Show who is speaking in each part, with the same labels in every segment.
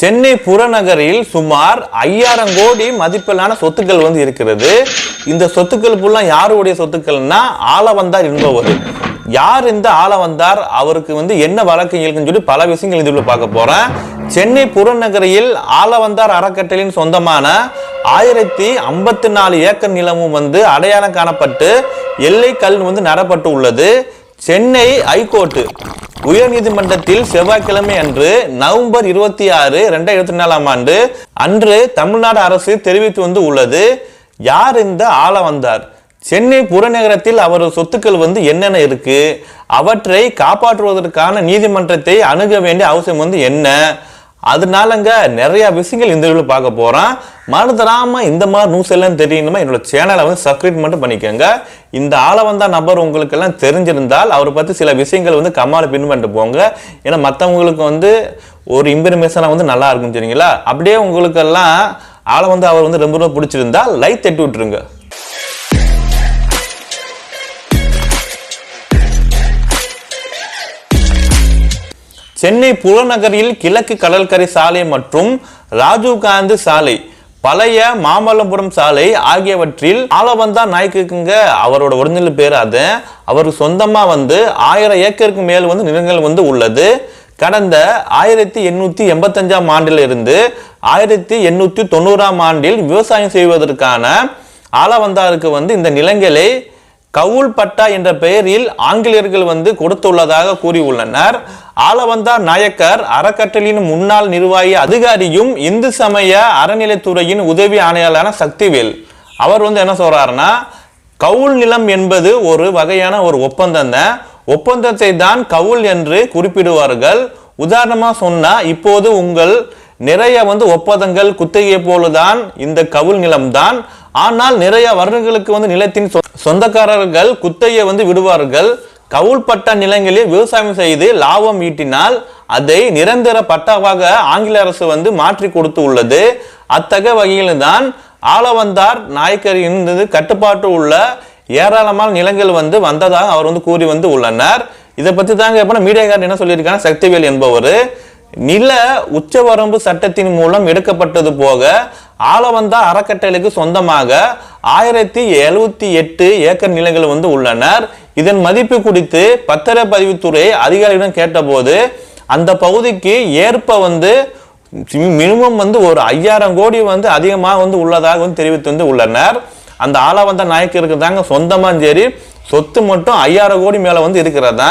Speaker 1: சென்னை புறநகரில் சுமார் ஐயாயிரம் கோடி மதிப்பிலான சொத்துக்கள் வந்து இருக்கிறது. இந்த சொத்துக்கள் ஃபுல்லா யாருடைய சொத்துக்கள்னா ஆளவந்தார் என்பவர் யார் இந்த ஆளவந்தார்? அவருக்கு வந்து என்ன வழக்கு இருக்குன்னு சொல்லி பல விஷயங்கள் இதுல பார்க்க போறேன். சென்னை புறநகரில் ஆளவந்தார் அறக்கட்டளையின் சொந்தமான ஆயிரத்தி ஐம்பத்தி நாலு ஏக்கர் நிலமும் வந்து அடையாளம் காணப்பட்டு எல்லை கல் வந்து நடப்பட்டு உள்ளது. சென்னை ஐகோர்ட்டு உயர்நீதிமன்றத்தில் செவ்வாய்க்கிழமை அன்று நவம்பர் இருபத்தி ஆறு ரெண்டாயிரத்தி இருபத்தி நாலாம் ஆண்டு அன்று தமிழ்நாடு அரசு தெரிவித்து வந்து உள்ளது. யார் இந்த ஆள வந்தார் சென்னை புறநகரத்தில் அவரது சொத்துக்கள் வந்து என்னென்ன இருக்கு? அவற்றை காப்பாற்றுவதற்கான நீதிமன்றத்தை அணுக வேண்டிய அவசியம் வந்து என்ன? அதனாலங்க நிறைய விஷயங்கள் இந்த வீடியோவில் பார்க்க போகிறோம் மறந்துடாமல் இந்த மாதிரி நியூஸ் எல்லாம் தெரியணுமா என்னோட சேனலை வந்து சப்ஸ்கிரைப் மட்டும் பண்ணிக்கோங்க. இந்த ஆளை வந்த நபர் உங்களுக்கெல்லாம் தெரிஞ்சிருந்தால் அவரை பற்றி சில விஷயங்கள் வந்து கம்மாவில் பின் பண்ணிட்டு போங்க. ஏன்னா மற்றவங்களுக்கு வந்து ஒரு இன்ஃபர்மேஷனாக வந்து நல்லா இருக்கும் சரிங்களா அப்படியே உங்களுக்கெல்லாம் ஆளை வந்து அவர் வந்து ரொம்ப ரொம்ப பிடிச்சிருந்தா லைக் தட்டி விட்டுருங்க. சென்னை புறநகரில் கிழக்கு கடற்கரை சாலை மற்றும் ராஜீவ்காந்தி சாலை பழைய மாமல்லபுரம் சாலை ஆகியவற்றில் ஆலவந்தா நாய்க்குங்க அவரோட ஒரிஜினல் பேர் அது. அவருக்கு சொந்தமாக வந்து ஆயிரம் ஏக்கருக்கு மேல் வந்து நிலங்கள் வந்து உள்ளது. கடந்த ஆயிரத்தி எண்ணூற்றி எண்பத்தஞ்சாம் ஆண்டில் இருந்து ஆயிரத்தி எண்ணூற்றி தொண்ணூறாம் ஆண்டில் விவசாயம் செய்வதற்கான ஆலவந்தாருக்கு வந்து இந்த நிலங்களை கவுல் பட்டா என்ற பெயரில் ஆங்கிலேயர்கள் வந்து கொடுத்துள்ளதாக கூறியுள்ளனர். ஆலவந்தா நாயக்கர் அறக்கட்டளையின் முன்னாள் நிர்வாகி அதிகாரியும் இந்து சமய அறநிலைத்துறையின் உதவி ஆணையாளரான சக்திவேல். அவர் வந்து என்ன சொல்றாருன்னா கவுல் நிலம் என்பது ஒரு வகையான ஒரு ஒப்பந்தம் தான். ஒப்பந்தத்தை தான் கவுல் என்று குறிப்பிடுவார்கள். உதாரணமாக சொன்னால் இப்போது உங்கள் நிறைய வந்து ஒப்பந்தங்கள் குத்தகையை போலதான் இந்த கவுல் நிலம்தான் ஆனால் நிறைய வருடங்களுக்கு வந்து நிலத்தின் சொ- சொந்தக்காரர்கள் குத்தையை வந்து விடுவார்கள். கவுள்பட்ட நிலங்களில் விவசாயம் செய்து லாபம் ஈட்டினால் அதை நிரந்தர பட்டாவாக ஆங்கில அரசு வந்து மாற்றி கொடுத்து உள்ளது. அத்தகைய வகையில் தான் ஆளவந்தார் நாயக்கர் இருந்தது கட்டுப்பாட்டு உள்ள ஏராளமான நிலங்கள் வந்து வந்ததாக அவர் வந்து கூறி வந்து உள்ளனர். இதை பற்றி தாங்க எப்ப மீடியாக்காரர் என்ன சொல்லியிருக்காங்க சக்திவேல் என்பவர் நில உச்சவரம்பு சட்டத்தின் மூலம் எடுக்கப்பட்டது போக ஆலவந்தா அறக்கட்டளைக்கு சொந்தமாக ஆயிரத்தி எழுபத்தி எட்டு ஏக்கர் நிலங்கள் வந்து உள்ளனர். இதன் மதிப்பு குறித்து பத்திரப்பதிவுத்துறை அதிகாரியிடம் கேட்டபோது அந்த பகுதிக்கு ஏற்ப வந்து மினிமம் வந்து ஒரு ஐயாயிரம் கோடி வந்து அதிகமாக வந்து உள்ளதாக வந்து தெரிவித்து வந்து உள்ளனர். அந்த ஆலவந்த நாயக்கருக்கு தாங்க சொந்தமாக சரி சொத்து மட்டும் ஐயாயிரம் கோடி மேலே வந்து இருக்கிறதா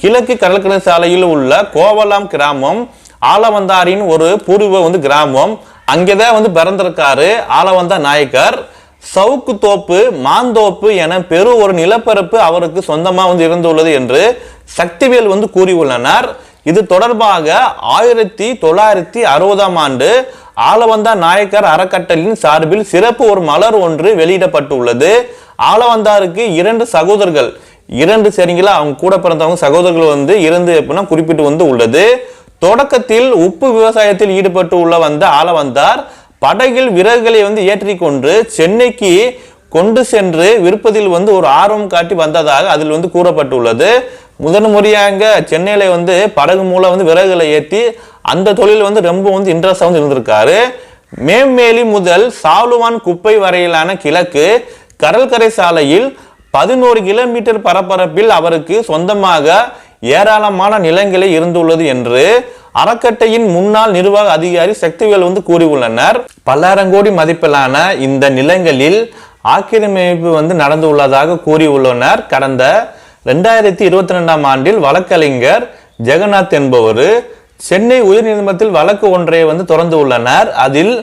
Speaker 1: கிழக்கு கடற்கரை சாலையில் உள்ள கோவலாம் கிராமம் ஆலவந்தாரின் ஒரு பூர்வ வந்து கிராமம். அங்கேதான் வந்து பிறந்திருக்காரு ஆலவந்தா நாயக்கர். சவுக்கு தோப்பு மாந்தோப்பு என பெரு ஒரு நிலப்பரப்பு அவருக்கு சொந்தமாக வந்து இருந்துள்ளது என்று சக்திவேல் வந்து கூறியுள்ளனர். இது தொடர்பாக ஆயிரத்தி தொள்ளாயிரத்தி அறுபதாம் ஆண்டு ஆலவந்தா நாயக்கர் அறக்கட்டளின் சார்பில் சிறப்பு ஒரு மலர் ஒன்று வெளியிடப்பட்டுள்ளது. ஆலவந்தாருக்கு இரண்டு சகோதரர்கள். இரண்டு சரிங்களா? அவங்க கூட பிறந்தவங்க சகோதரர்கள் வந்து இருந்து எப்படின்னா குறிப்பிட்டு வந்து உள்ளது. தொடக்கத்தில் உப்பு விவசாயத்தில் ஈடுபட்டு உள்ள வந்த ஆலவந்தார் படகில் விறகுகளை வந்து ஏற்றிக்கொண்டு சென்னைக்கு கொண்டு சென்று விற்பதில் வந்து ஒரு ஆர்வம் காட்டி வந்ததாக அதில் வந்து கூறப்பட்டுள்ளது. முதன் முறையாக சென்னையில் வந்து படகு மூலம் வந்து விறகுகளை ஏற்றி அந்த தொழில் வந்து ரொம்ப வந்து இன்ட்ரெஸ்டாக வந்து இருந்திருக்காரு. மேம்மேலி முதல் சாலுவான் குப்பை வரையிலான கிழக்கு கடற்கரை சாலையில் பதினோரு கிலோமீட்டர் பரப்பரப்பில் அவருக்கு சொந்தமாக ஏராளமான நிலங்களே இருந்துள்ளது என்று அறக்கட்டையின் முன்னாள் நிர்வாக அதிகாரி சக்திவேல் வந்து கூறியுள்ளனர். பல்லாயிரம் கோடி மதிப்பிலான இந்த நிலங்களில் ஆக்கிரமிப்பு வந்து நடந்துள்ளதாக கூறியுள்ளனர். கடந்த ரெண்டாயிரத்தி இருபத்தி ரெண்டாம் ஆண்டில் வழக்கறிஞர் ஜெகநாத் என்பவர் சென்னை உயர்நீதிமன்றத்தில் வழக்கு ஒன்றை வந்து தொடர்ந்து உள்ளனர். அதில்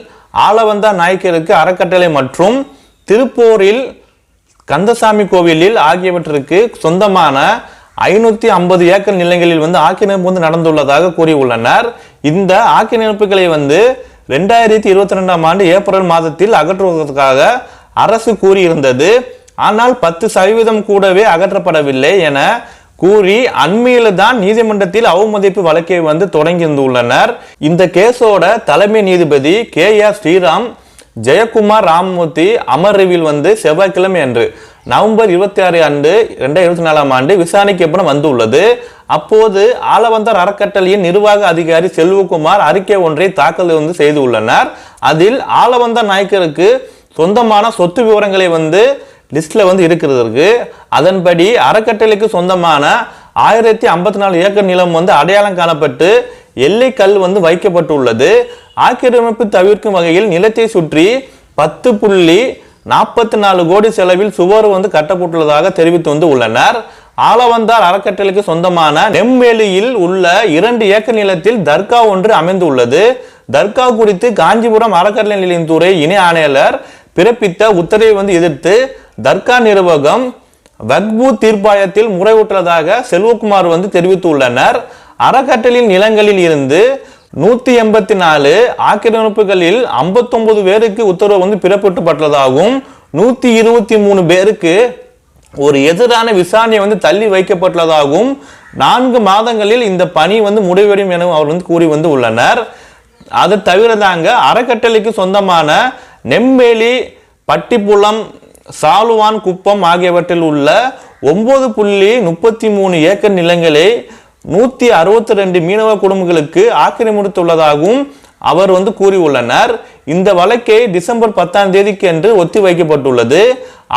Speaker 1: ஆலவந்தா நாயக்கருக்கு அறக்கட்டளை மற்றும் திருப்பூரில் கந்தசாமி கோவிலில் ஆகியவற்றிற்கு சொந்தமான ஐநூத்தி ஐம்பது ஏக்கர் நிலங்களில் வந்து ஆக்கிரமிப்பு வந்து நடந்துள்ளதாக கூறியுள்ளனர். இந்த ஆக்கிரமிப்புகளை வந்து ரெண்டாயிரத்தி இருபத்தி ரெண்டாம் ஆண்டு ஏப்ரல் மாதத்தில் அகற்றுவதற்காக அரசு கூறியிருந்தது. ஆனால் பத்து சதவீதம் கூடவே அகற்றப்படவில்லை என கூறி அண்மையில தான் நீதிமன்றத்தில் அவமதிப்பு வழக்கை வந்து தொடங்கி இந்த கேஸோட தலைமை நீதிபதி கே ஆர் ஸ்ரீராம் ஜெயக்குமார் ராமமூர்த்தி அமர்வில் வந்து செவ்வாய்க்கிழமை அன்று நவம்பர் இருபத்தி ஆறு ஆண்டு ரெண்டாயிரத்தி இருபத்தி நாலாம் ஆண்டு விசாரணைக்கு அப்புறம் வந்துள்ளது. அப்போது ஆலவந்தார் அறக்கட்டளையின் நிர்வாக அதிகாரி செல்வகுமார் அறிக்கை ஒன்றை தாக்கல் வந்து செய்து உள்ளனர். அதில் ஆலவந்தார் நாயக்கருக்கு சொந்தமான சொத்து விவரங்களை வந்து லிஸ்டில் வந்து இருக்கிறதுக்கு அதன்படி அறக்கட்டளைக்கு சொந்தமான ஆயிரத்தி ஐம்பத்தி நாலு ஏக்கர் நிலம் வந்து அடையாளம் காணப்பட்டு எல்லை கல் வந்து வைக்கப்பட்டுள்ளது. ஆக்கிரமிப்பு தவிர்க்கும் வகையில் நிலத்தை சுற்றி பத்து புள்ளி நாற்பத்தி நாலு கோடி செலவில் சுவர் வந்து கட்டப்பட்டுள்ளதாக தெரிவித்து வந்து உள்ளனர். ஆலவந்தார் அறக்கட்டளைக்கு சொந்தமான நெம்வேலியில் உள்ள இரண்டு ஏக்கர் நிலத்தில் தர்கா ஒன்று அமைந்துள்ளது. தர்கா குறித்து காஞ்சிபுரம் அறக்கட்டளை நிலையத்துறை இணை ஆணையாளர் பிறப்பித்த உத்தரவை வந்து எதிர்த்து தர்கா நிர்வாகம் வக்பு தீர்ப்பாயத்தில் முறையிட்டுள்ளதாக செல்வகுமார் வந்து தெரிவித்துள்ளனர். அறக்கட்டளின் நிலங்களில் இருந்து நூத்தி எண்பத்தி நாலு ஆக்கிரமிப்புகளில் 59 பேருக்கு உத்தரவு வந்து பிறப்பிக்கப்பட்டதாகவும் நூத்தி இருபத்தி மூணு பேருக்கு ஒரு எதிரான விசாரணை வந்து தள்ளி வைக்கப்பட்டுள்ளதாகவும் நான்கு மாதங்களில் இந்த பணி வந்து முடிவடையும் எனவும் அவர் வந்து கூறி வந்து உள்ளனர். அதை தவிர தாங்க அறக்கட்டளைக்கு சொந்தமான நெம்மேலி பட்டிப்புலம் சாலுவான் குப்பம் ஆகியவற்றில் உள்ள ஒன்பது புள்ளி முப்பத்தி மூணு ஏக்கர் நிலங்களை நூற்றி அறுபத்தி ரெண்டு மீனவ குடும்பங்களுக்கு ஆக்கிரமித்துள்ளதாகவும் அவர் வந்து கூறியுள்ளனர். இந்த வழக்கை டிசம்பர் பத்தாம் தேதிக்கு என்று ஒத்தி வைக்கப்பட்டுள்ளது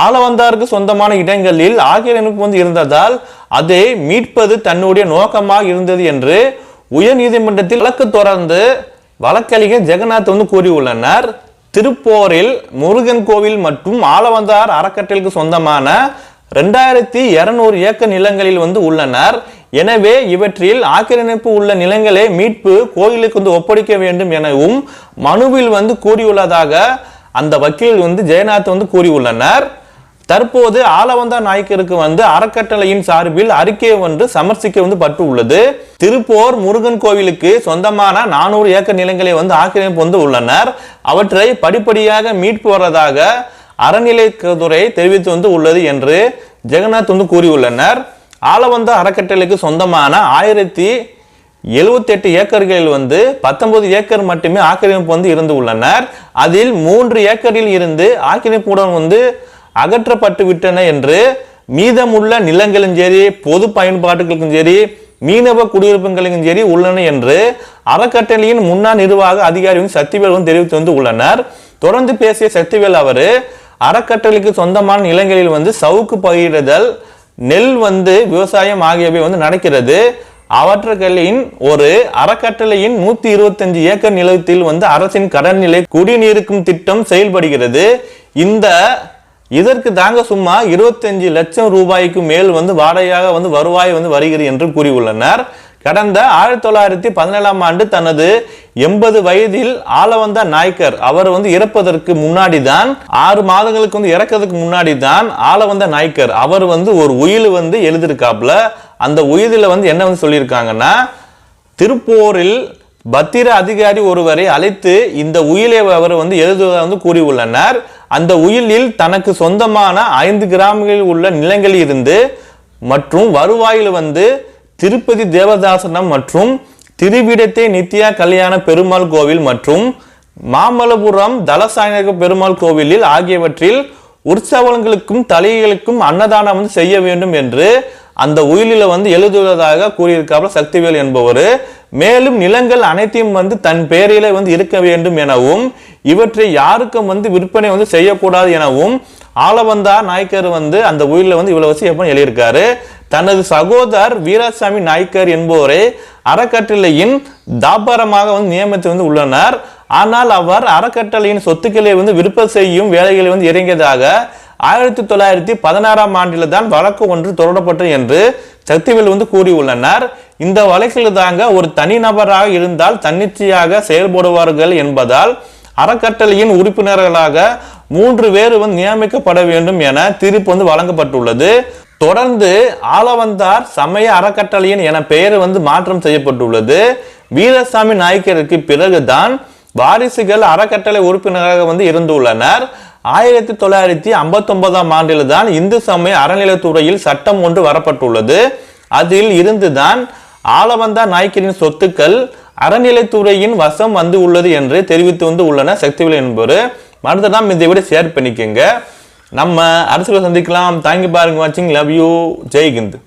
Speaker 1: ஆளவந்தாருக்கு சொந்தமான இடங்களில் ஆக்கிரமிப்பு வந்து இருந்ததால் அதை மீட்பது தன்னுடைய நோக்கமாக இருந்தது என்று உயர்நீதிமன்றத்தில் வழக்கு தொடர்ந்து வழக்கறிஞர் ஜெகநாத் வந்து கூறியுள்ளனர். திருப்போரில் முருகன் கோவில் மற்றும் ஆலவந்தார் அறக்கட்டளைக்கு சொந்தமான ரெண்டாயிரத்தி இரநூறு ஏக்கர் நிலங்களில் வந்து உள்ளனர். எனவே இவற்றில் ஆக்கிரமிப்பு உள்ள நிலங்களை மீட்பு கோயிலுக்கு வந்து ஒப்படைக்க வேண்டும் எனவும் மனுவில் வந்து கூறியுள்ளதாக அந்த வக்கீல் வந்து ஜெயநாத் வந்து கூறியுள்ளனர். தற்போது ஆலவந்தா நாயக்கருக்கு வந்து அறக்கட்டளையின் சார்பில் அறிக்கை ஒன்று சமர்சிக்க வந்து பட்டு உள்ளது திருப்போர் முருகன் கோவிலுக்கு சொந்தமான நானூறு ஏக்கர் நிலங்களை வந்து ஆக்கிரமிப்பு வந்து உள்ளனர். அவற்றை படிப்படியாக மீட்பு வரதாக அறநிலைத்துறை தெரிவித்து வந்து உள்ளது என்று ஜெகநாத் வந்து கூறியுள்ளனர். ஆலவந்தா அறக்கட்டளைக்கு சொந்தமான ஆயிரத்தி எழுபத்தெட்டு ஏக்கர்களில் வந்து பத்தொன்பது ஏக்கர் மட்டுமே ஆக்கிரமிப்பு வந்து இருந்து உள்ளனர். அதில் மூன்று ஏக்கரில் இருந்து ஆக்கிரமிப்புடன் வந்து அகற்றப்பட்டு விட்டன என்று மீதமுள்ள நிலங்களும் சரி பொது பயன்பாட்டுகளுக்கும் சரி மீனவ குடியிருப்புகளுக்கும் சரி உள்ளன என்று அறக்கட்டளையின் முன்னாள் நிர்வாக அதிகாரி வந்து சக்திவேல் வந்து தெரிவித்து வந்து உள்ளனர். தொடர்ந்து பேசிய சக்திவேல் அவர் அறக்கட்டளைக்கு சொந்தமான நிலங்களில் வந்து சவுக்கு பயிரிடுதல் நெல் வந்து விவசாயம் ஆகியவை வந்து நடக்கிறது. அவற்றுகளின் ஒரு அறக்கட்டளையின் நூத்தி இருபத்தஞ்சு ஏக்கர் நிலத்தில் வந்து அரசின் கடன் நிலை குடிநீருக்கும் திட்டம் செயல்படுகிறது. இந்த இதற்கு தாங்க சும்மா 25 லட்சம் ரூபாய்க்கு மேல் வந்து வாடகையாக வந்து வருவாய் வந்து வருகிறது என்று கூறியுள்ளனர். கடந்த ஆயிரத்தி தொள்ளாயிரத்தி பதினேழாம் ஆண்டு தனது எண்பது வயதில் ஆளவந்த நாயக்கர் அவர் வந்து இறப்பதற்கு முன்னாடி தான் ஆறு மாதங்களுக்கு வந்து இறக்கிறதுக்கு முன்னாடி தான் ஆளவந்த நாயக்கர் அவர் வந்து ஒரு உயில் வந்து எழுதியிருக்காப்புல. அந்த உயிலில் வந்து என்ன வந்து சொல்லியிருக்காங்கன்னா திருப்போரில் பத்திர அதிகாரி ஒருவரை அழைத்து இந்த உயிலை அவர் வந்து எழுதுவதாக வந்து கூறியுள்ளனர். அந்த உயிலில் தனக்கு சொந்தமான ஐந்து கிராமங்களில் உள்ள நிலங்களில் இருந்து மற்றும் வருவாயில் வந்து திருப்பதி தேவதாசனம் மற்றும் திருவிடத்தை நித்யா கல்யாண பெருமாள் கோவில் மற்றும் மாமல்லபுரம் தலசாயக பெருமாள் கோவிலில் ஆகியவற்றில் உற்சவங்களுக்கும் தலைகளுக்கும் அன்னதானம் வந்து செய்ய வேண்டும் என்று அந்த உயிலில வந்து எழுதுவதாக கூறியிருக்காப்புல சக்திவேல் என்பவர். மேலும் நிலங்கள் அனைத்தையும் வந்து தன் பெயரிலே வந்து இருக்க வேண்டும் எனவும் இவற்றை யாருக்கும் வந்து விற்பனை வந்து செய்யக்கூடாது எனவும் ஆளவந்தா நாயக்கர் வந்து அந்த உயிரில் வந்து இவ்வளவு வச்சு எப்போ எழுதியிருக்காரு. தனது சகோதரர் வீராசாமி நாயக்கர் என்பவரை அறக்கட்டளையின் தாபாரமாக வந்து நியமித்து வந்து உள்ளனர். ஆனால் அவர் அறக்கட்டளையின் சொத்துக்களை வந்து விருப்பம் செய்யும் வேலைகளை வந்து இறங்கியதாக ஆயிரத்தி தொள்ளாயிரத்தி பதினாறாம் ஆண்டில் தான் வழக்கு ஒன்று தொடரப்பட்டது என்று சக்திவேல் வந்து கூறியுள்ளனர். இந்த வழக்கில் தாங்க ஒரு தனிநபராக இருந்தால் தன்னிச்சையாக செயல்படுவார்கள் என்பதால் அறக்கட்டளையின் உறுப்பினர்களாக மூன்று பேர் வந்து நியமிக்கப்பட வேண்டும் என தீர்ப்பு வந்து வழங்கப்பட்டுள்ளது. தொடர்ந்து ஆலவந்தார் சமய அறக்கட்டளையின் என பெயர் வந்து மாற்றம் செய்யப்பட்டுள்ளது. வீரசாமி நாயக்கருக்கு பிறகுதான் வாரிசுகள் அறக்கட்டளை உறுப்பினராக வந்து இருந்துள்ளனர். ஆயிரத்தி தொள்ளாயிரத்தி ஐம்பத்தி ஒன்பதாம் ஆண்டில் தான் இந்து சமய அறநிலைத்துறையில் சட்டம் ஒன்று வரப்பட்டுள்ளது. அதில் இருந்துதான் ஆலவந்தா நாயக்கரின் சொத்துக்கள் அறநிலைத்துறையின் வசம் வந்து உள்ளது என்று தெரிவித்து வந்து உள்ளனர் சக்திவேல் என்பவர் மறந்துடாம இதை விட ஷேர் பண்ணிக்கோங்க. நம்ம அரசியல் சந்திக்கலாம். தாங்கி பாருங்க வாட்சிங் லவ் யூ ஜெய்ஹிந்த்